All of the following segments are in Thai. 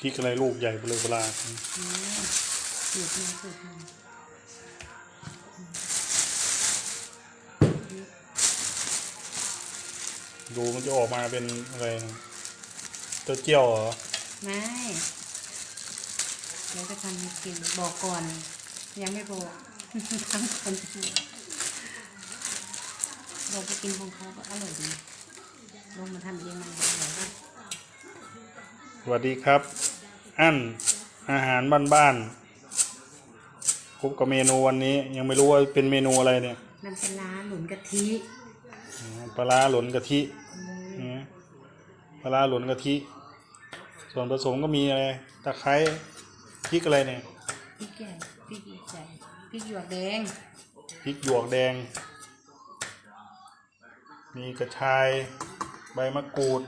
พริกอะไรลูกใหญ่เบลอเวลาอืมสูตรมันสูตรมันดูมันจะออกมาเป็นอะไรนะเต้าเจี้ยวเหรอ ไม่เดี๋ยวจะทำให้กินบอกก่อน ยังไม่บอกทำคนเดียวเราไปกินของเขาก็อร่อยดี ลงมาทำเองมันอร่อยก็สวัสดีครับ อั้นอาหารบ้านๆพบกับเมนูวันนี้ ยังไม่รู้ว่าเป็นเมนูอะไรเนี่ยน้ำปลาร้าหนุนกะทิอืมปลาร้าหลนกะทิอืมปลาร้าหลนกะทิ ส่วนผสมก็มีอะไรตะไคร้พริกอะไรเนี่ยพริกใหญ่พริกใหญ่พริกหยวกแดงพริกหยวกแดง มีกระชาย ใบมะกรูด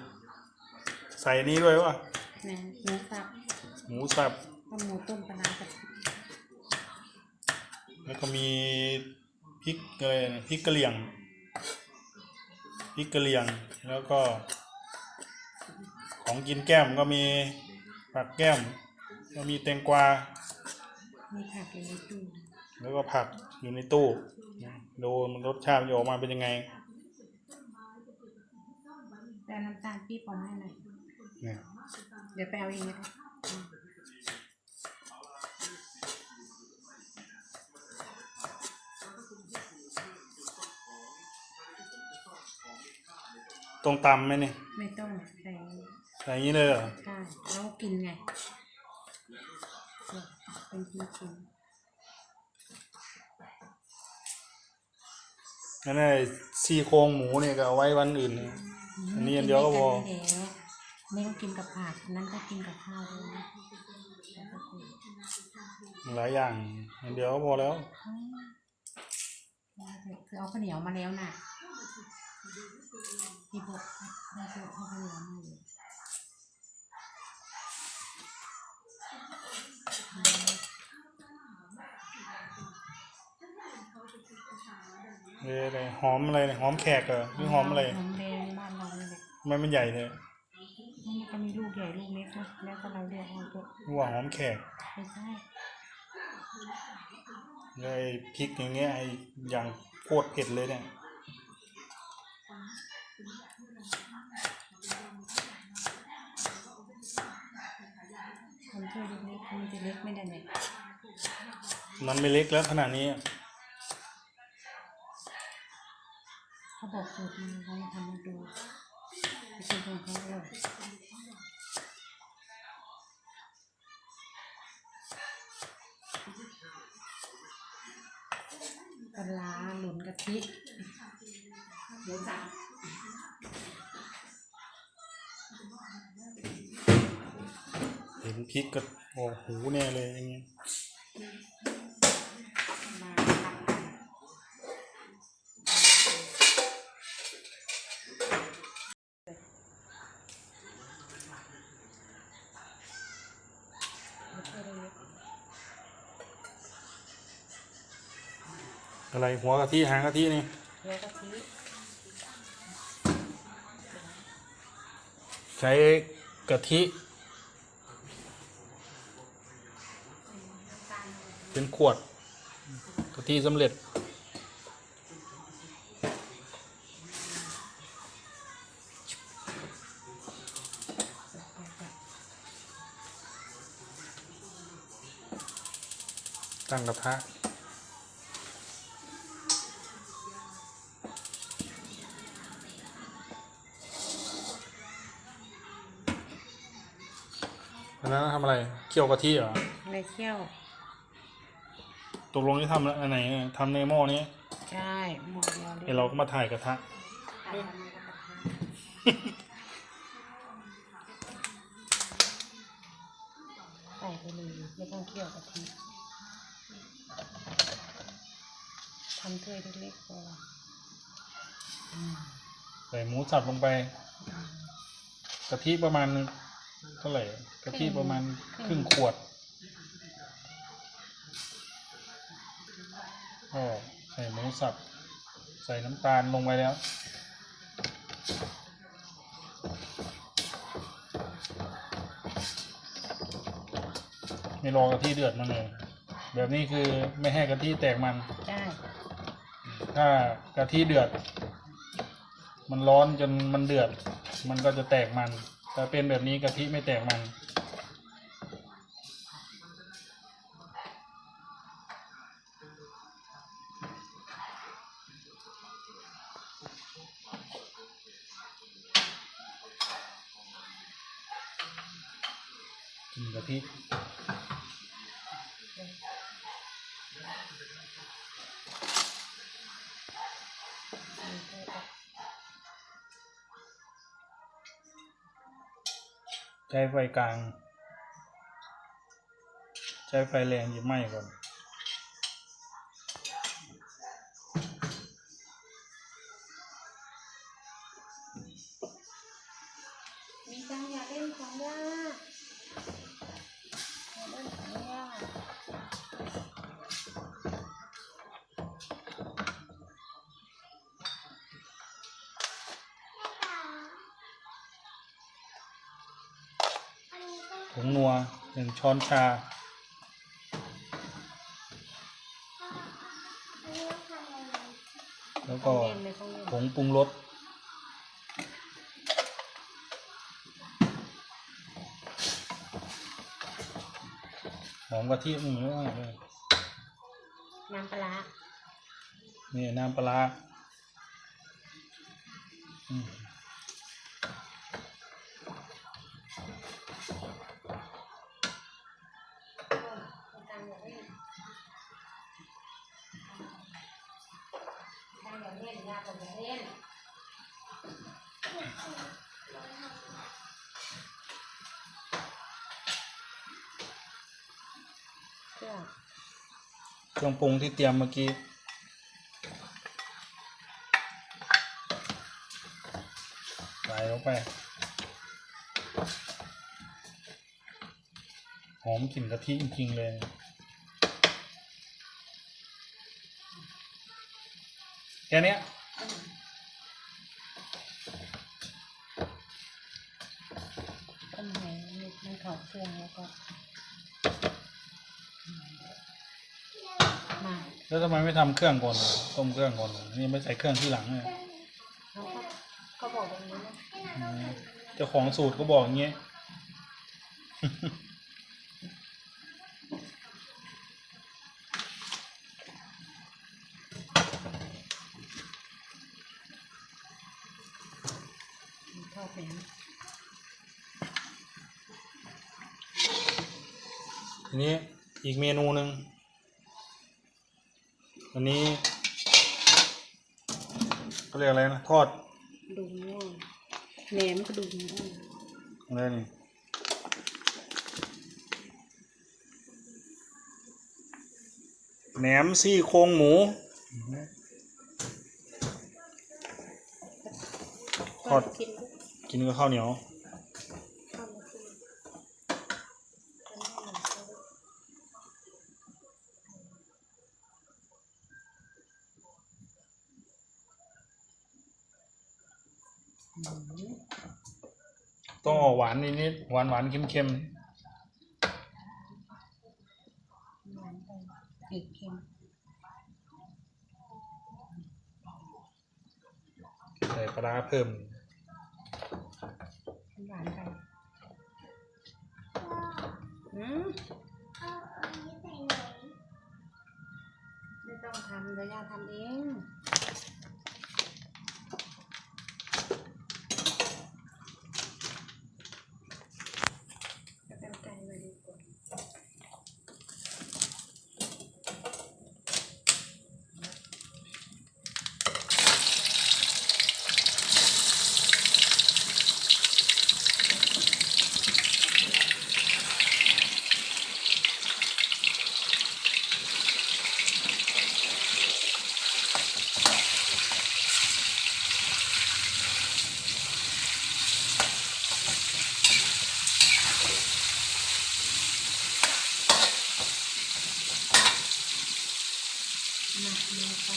ใส่นี้ด้วยวะนะหมูสับ หมูสับข้าวหมูต้มปลาร้ากะทิแล้วก็มีพริกอะไรนะพริกกะเหรี่ยงพริกกะเหรี่ยงแล้วก็ ของกินแก้มก็มีผักแก้ม ก็มีแตงกวา มีผักอยู่ในตู้แล้วก็ผักอยู่ในตู้นะดูมันรสชาติมันจะออกมาเป็นยังไงแต่น้ำตาลปี๊บเอาให้หน่อยเนี่ยเดี๋ยวไปเอาเองนะคะ ตรงตำไหมเนี่ยไม่ต้องใส่ใส่อย่างนี้เลยเหรอใช่แล้วกินไงเนี่ยเป็นชิ้นชิ้นงั้นไอ้ซี่โครงหมูเนี่ยก็เอาไว้วันอื่นนะอันนี้อันเดียวก็พอกินด้วยกันนี่แหละนี่ก็กินกับผักอันนั้นก็กินกับข้าวด้วยนะแล้วก็กินหลายอย่างอันเดียวก็พอแล้วอืมคือเอาข้าวเหนียวมาแล้วน่ะ พี่บอกได้คือเอาข้าวเหนียวมาเลยเอ้ยอะไรหอมอะไรเนี่ยหอมแขกเหรอหรือหอมอะไรหอมแดงบ้านเราเนี่ยแหละทำไมมันใหญ่เลยมันก็มีลูกใหญ่ลูกเล็กนะแล้วก็เราเรียกเอาตัวว่าหอมแขกไม่ใช่แล้วไอ้พริกอย่างเงี้ยไอ้อย่างโคตรเผ็ดเลยเนี่ย ทำถ้วยเล็กๆมันจะเล็กไม่ได้เนี่ย มันไม่เล็กแล้วขนาดนี้ เขาบอกสูตรมาเขาทำมาดูไปกินของเขาเลยปลาหลุนกะทิเดี๋ยวสั่งเห็นพริกก็โอ้โหแน่เลยอย่างเงี้ย อะไรหัวกะทิหางกะทินี่แล้วกะทิใช้กะทิ เป็นขวดกะทิสำเร็จตั้งกระทะ นนั้นทำอะไร เคี่ยวกะทิเหรอในเคี่ยว ตกลงที่ทำอันไหนเนี่ยทำในหม้อนี้ ใช่หมดเดียวเดี๋ยวเราก็มาถ่ายกระทะตัดทำในกระทะ ใส่ไปเลยไม่ต้องเคี่ยวกะทิทำถ้วยเล็กๆพออืมใส่หมูสับลงไปกะทิประมาณ เท่าไหร่กะทิประมาณครึ่งขวดก็ใส่หมูสับ ใส่น้ำตาลลงไปแล้ว ไม่รอกะทิเดือดมันเลย แบบนี้คือไม่ให้กะทิแตกมันใช่ถ้ากะทิเดือด มันร้อนจนมันเดือด มันก็จะแตกมัน แต่เป็นแบบนี้กะทิไม่แตกมัน กินกะทิ ใช้ไฟกลาง ใช้ไฟแรงยิ่งไหม้ก่อน งนัวหนึ่งช้อนชา แล้วก็เล่นเลยเขาเล่นผงปรุงรสหอมกะทิอืมเยอะมากเลยน้ำปลาร้านี่น้ำปลาร้าอืม เครื่องปรุงที่เตรียมเมื่อกี้ ใส่ลงไป หอมกลิ่นกะทิจริงๆเลยแค่นี้ ไมไม่ทำเครื่องก่อนล่ะต้มเครื่องก่อนล่ะนี่ไม่ใส่เครื่องที่หลังเลยเขาก็ก็บอกแบบนี้นะอืมเจ้าของสูตรก็บอกอย่างเงี้ยทอดแหนมทีนี้อีกเมนูหนึ่ง อันนี้เขาเรียกอะไรนะ ทอดดูง่วงแหนมก็ดูง่วงอะไรนี่แหนมซี่โครงหมู ทอด กินกินกับข้าวเหนียว ข้าวมากิน ต้องออกหวานนิดๆหวานหวานเค็มเค็มหวานไปจืดเค็มๆใส่ปลาร้าเพิ่ม หวานไปอืมไม่ต้องทำเดี๋ยวย่าทำเองจะเป็นไก่มาดีกว่า หนักมือไป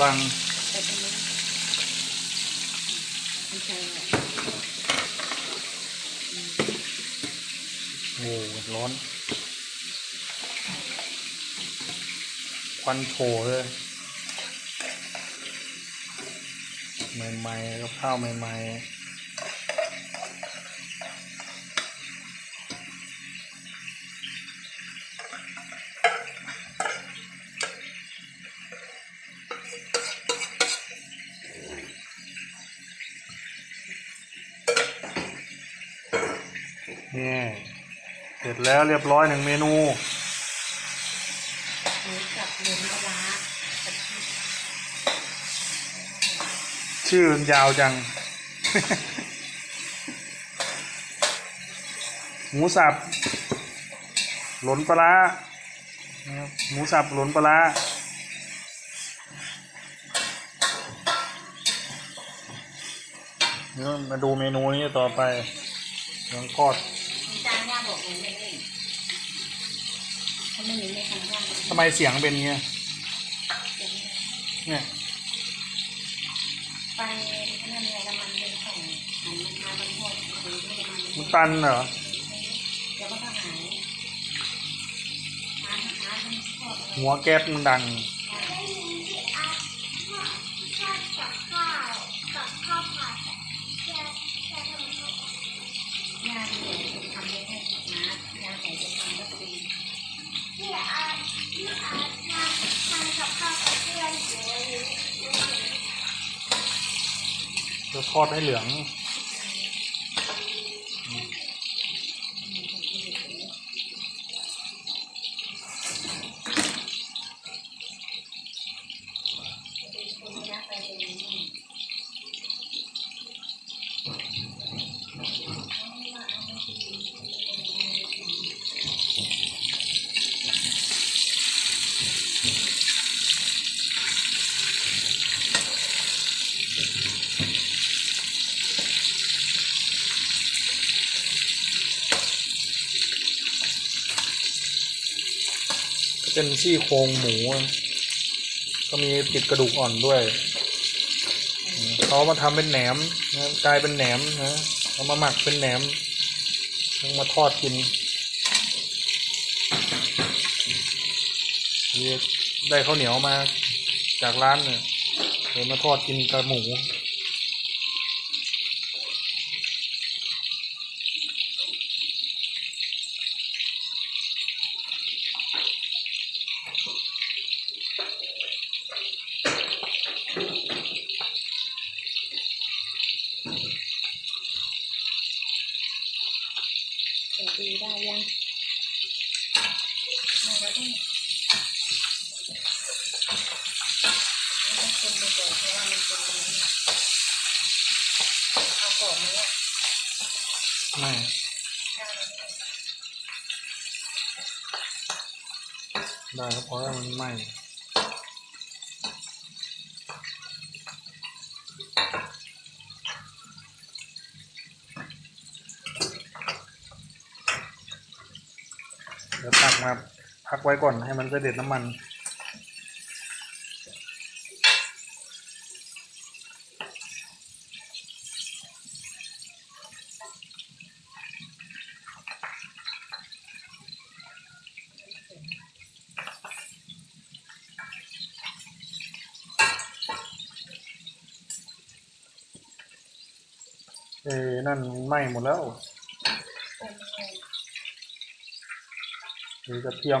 บังไปตรงนี้ไม่ใช่หรอกโอ้ร้อนควันโถเลยใหม่ๆกับข้าวใหม่ ๆนี่ เสร็จแล้วเรียบร้อยหนึ่งเมนูหมูกับหมูมะระกะทิชื่อยาวจัง หมูสับ หลนปลาร้านะครับหมูสับหลนปลาร้าเดี๋ยวมาดูเมนูนี้ต่อไปเรื่องทอด มีจานย่างบอกเลยไม่เล่นถ้า ไม่มีไม่ทำย่างเลยทำไมเสียงเป็นเงี้ยเดี๋ยวไม่ได้เนี่ยไปนั่นไงแล้วมันเป็นของหันมาบนหัวหรือไม่มันมันตันเหรอเดี๋ยวมันก็หายหาหาทั้งทอดเลยหัวแก๊สมันดัง ทอดให้เหลือง เป็นซี่โครงหมู ก็มีติดกระดูกอ่อนด้วยเขามาทำเป็นแหนมนะกลายเป็นแหนมนะเอามาหมักเป็นแหนมต้องมาทอดกินได้ข้าวเหนียวมาจากร้านเนี่ยเลยมาทอดกินกับหมู จะดูได้ยังได้แล้วต้องต้องคนไปก่อนเพราะว่ามันเป็นอะไรเนี่ยเอาของมาเนี่ย ไม่ ได้ครับเพราะว่ามันไหม้เดี๋ยวตักมาพักไว้ก่อนให้มันกระเด็ดน้ำมัน เอ้นั่นไหม้หมดแล้วหรือกระเทียม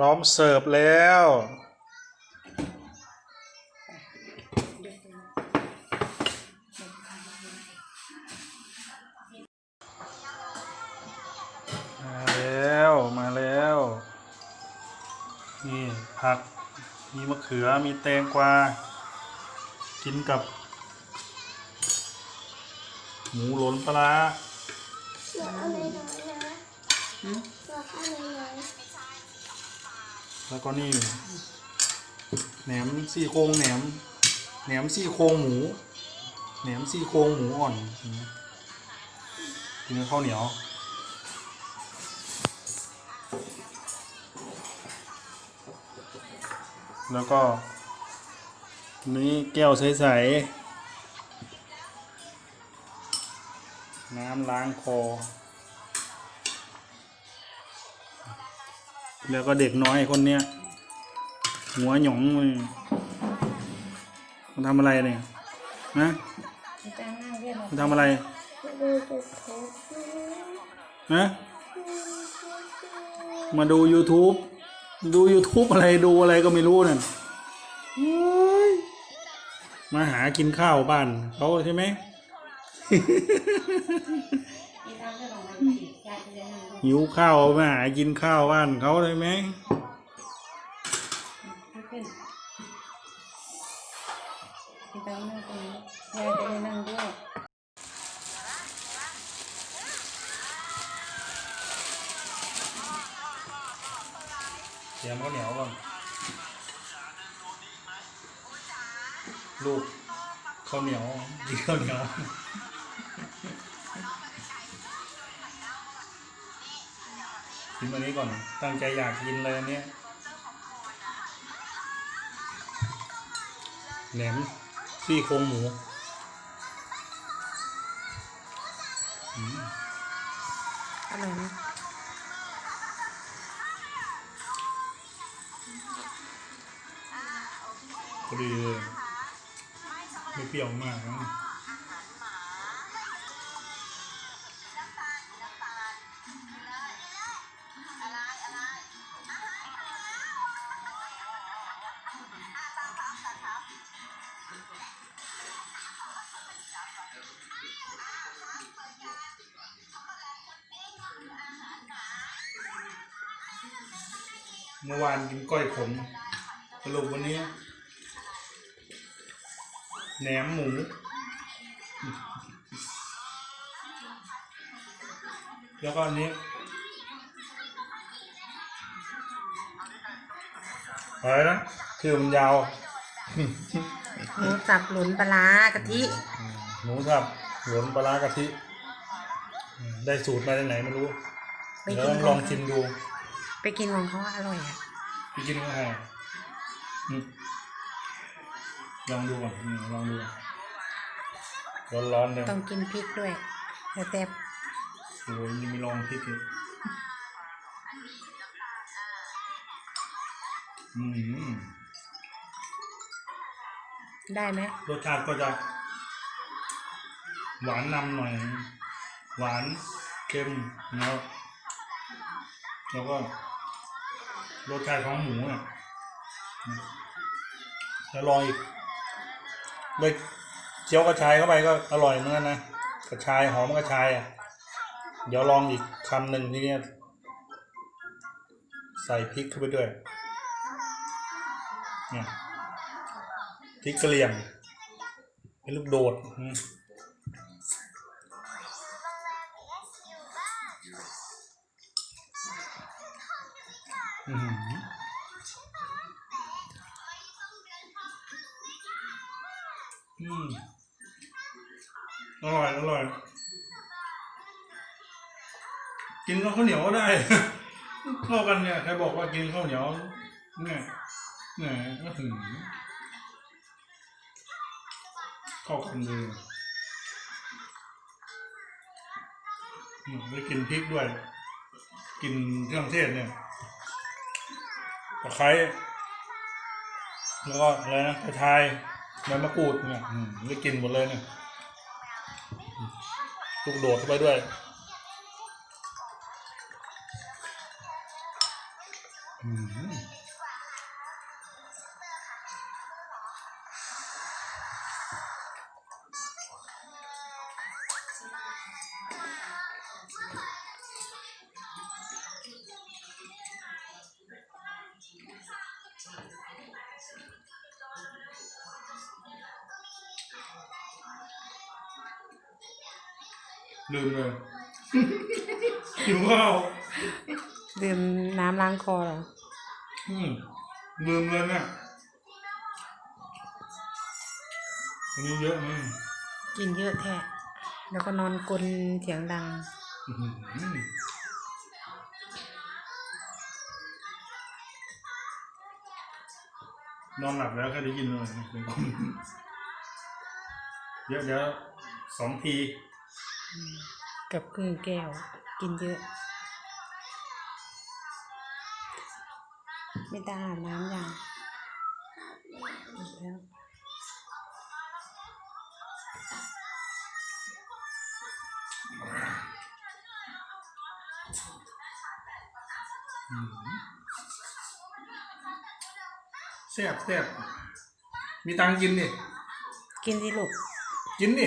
ร้อมเสิร์ฟแล้ว มาแล้วมาแล้ว นี่ผัก มีมะเขือมีแตงกวา กินกับ หมูหลนปลาร้า เสืออะไรน้อยนะเสืออะไรน้อย แล้วก็นี่แหนมซี่โครงแหนมแหนมซี่โครงหมูแหนมซี่โครงหมูอ่อนอย่าเงี้ยกินข้าวเหนียวแล้วก็ นี่แก้วใสๆน้ำล้างคอ แล้วก็เด็กน้อยคนเนี้ยหัวหยองเลยมันทำอะไรเนี่ยนะอาจารย์นั่งเรียนมันทำอะไรดูจะทุบนะมาดู YouTube ดู YouTube อะไรดูอะไรก็ไม่รู้นั่นโอ้ยมาหากินข้าวบ้านเขาใช่ไหมที่ทำเรื่องของมันสิยายจะเรียนนั่งด้วย หิวข้าวมาหากินข้าวบ้านเขาเลยไหมขึ้นที่ต้งนั่งตรงนี้ยายจะได้นั่งด้วยเตรียมข้าวเหนียวก่อนลูกข้าวเหนียวกินข้าวเหนียว กินอันนี้ก่อน ตั้งใจอยากกินเลยอันเนี้ยแหนมซี่โครงหมูอืมอร่อยไหมพอดีเลยไม่เปรี้ยวมากนะ เมื่อวานกินก้อยขมสรุปวันนี้แหนมหมูแล้วก็อันนี้อะไรนะชื่อมันยาว หมูสับหลุนปลาร้ากะทิอืมหมูสับหลวนปลาร้ากะทิอืมได้สูตรมาจากไหนไม่รู้ไปเดี๋ยวกินต้องขลอองงชิมดู ไปกินของเขาอร่อยอะไปกินก็ให้อืมลองดูก่อนอืมลองดูร้อนๆเลยต้องกินพริกด้วยแต่แต่โอ้ยยังไม่ลองพริกเลยอืมได้ไหมรสชาติก็จะ หวานนำหน่อย หวานเค็มแล้วแล้วก็ รสชาติของหมูอะอืมแล้วลองอีกเลยเจียวกระชายเข้าไปก็อร่อยเหมือนกันนะกระชายหอมกระชายอะ เดี๋ยวลองอีกคำหนึ่งทีเนี้ยใส่พริกเข้าไปด้วยเนี่ยพริกกระเหรี่ยงเป็นลูกโดด อืมอร่อยอร่อย กินกับข้าวเหนียวก็ได้เข้ากันเนี่ยใครบอกว่ากินข้าวเหนียว เนี่ยเนี่ยก็ถึงเข้ากันเลยได้กินพริกด้วย กินเครื่องเทศเนี่ยตะไคร้แล้วก็อะไรนะกระชาย ใบมะกรูดเนี่ยอืมได้กินหมดเลยเนี่ยลูกโดดเข้าไปด้วย ลืมเลยหิวข้าวดื่มน้ำล้างคอเหรอ อืมลืมเลยเนี่ยอันนี้เยอะมั้ยกินเยอะแท้แล้วก็นอนกลนเสียงดัง อื้อหือนอนหลับแล้วก็ได้ยินเลยเดี๋ยวเดี๋ยวสองทีเกับครึ่งแก้ว กินเยอะ ไม่ได้อาบน้ำยังแล้วแซ่บแซ่บมีตังค์กินดิกินสิลูกกินดิ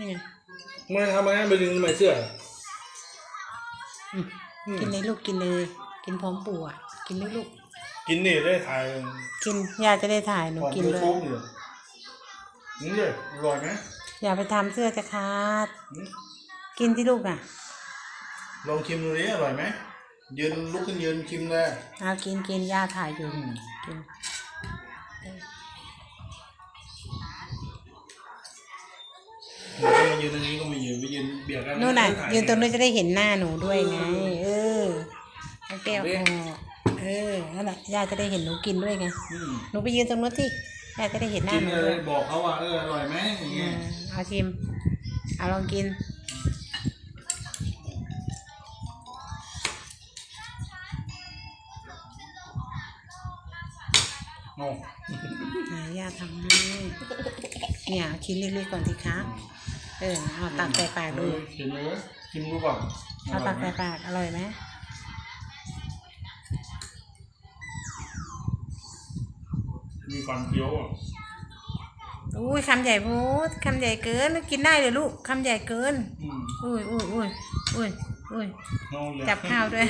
นี่ไงไม่ทำอะไรไปดึงทำไมเสื้ออืมกินเลยลูกกินเลย กินพร้อมปู่อะ กินเลยลูกกินดิได้ถ่ายกินยายจะได้ถ่ายหนูของกินยูเลยทูบเนี่ยนี่เลยอร่อยไหมอย่าไปทำเสื้อจะขาดอืมกินที่ลูกอะลองชิมดูดิอร่อยไหมยืนลุกขึ้นยืนชิมเลยเอากินกินย่าถ่ายอยู่อืมกิน ยืนตรงนี้ก็มายืนไปยืนเบียดกันนู่นน่ะถ่ายืนตรงนู้นจะได้เห็นหน้าหนูด้วยไง เออเอาแก้วเบ๊ออกเออนั่นแหละย่าจะได้เห็นหนูกินด้วยไงอืมหนูไปยืนตรงนู้นที่ย่าจะได้เห็นหน้ากินหนูเลด้วยยบอกเขาว่าเอออร่อยไหมอย่างอืเงี้ยมเอาชิม เอาลองกินโอ้อ่าย่าทำให้เนี่ยเอาชิ้นเล็กๆก่อนสิคะ เออเอาตักใส่ปากดูเออกินเลยชิมดูก่อนเอาตักใส่ปากอร่อยไหมมีฟันเคี้ยวอะอุ้ยคำใหญ่โพดคำใหญ่เกินกินได้เลยลูกคำใหญ่เกินอืมอุ้ยอุ้ยอุ้ยอุ้ยอุ้ยนอนเลยจับข้าวด้วย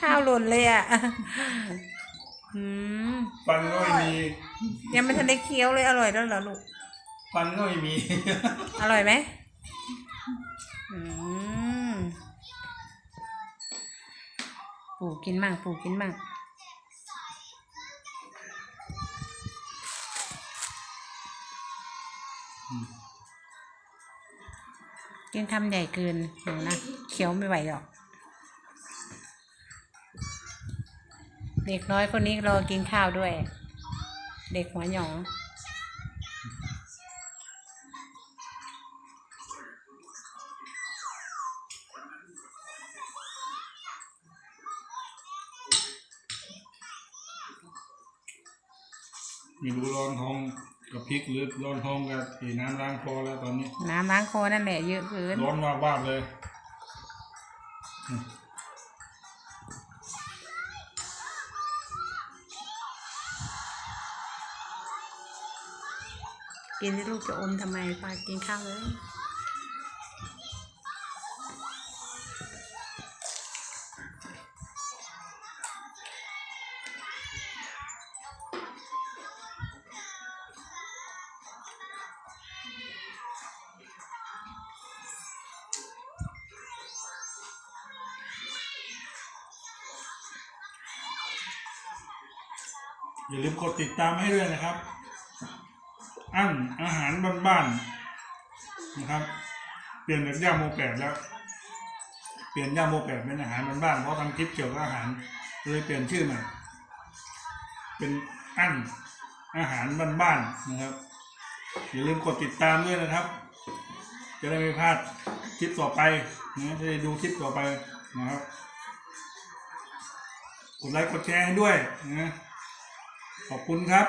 ข้าวหล่นเลยอะอืมฟันก็ไม่มียังไม่ทันได้เคี้ยวเลยอร่อยแล้วเหรอลูก ฟันก็ไม่มี อร่อยไหมอืมปู่กินมั่งปู่กินมั่งกินคำใหญ่เกินหนูนะเคี้ยวไม่ไหวหรอก เด็กน้อยคนนี้รอกินข้าวด้วย เด็กหัวหยอง กับพริกหรือร้อนท้องกับไอ้น้ำล้างคอแล้วตอนนี้ น้ำล้างคอนั่นแหละเยอะเกินร้อนวาบวาบเลยอืมกินที่ลูกจะอมทำไมไปกินข้าวเลย อย่าลืมกดติดตามให้ด้วยนะครับ อั้นอาหารบ้านๆนะครับ เปลี่ยนจากย่าโมแปดแล้ว เปลี่ยนย่าโมแปดเป็นอาหารบ้านๆเพราะทำคลิปเกี่ยวกับอาหารเลยเปลี่ยนชื่อใหม่เป็นอั้นอาหารบ้านๆนะครับ อย่าลืมกดติดตามด้วยนะครับ จะได้ไม่พลาดคลิปต่อไปนะจะได้ดูคลิปต่อไปนะครับกดไลค์กดแชร์ให้ด้วยนะ ขอบคุณครับ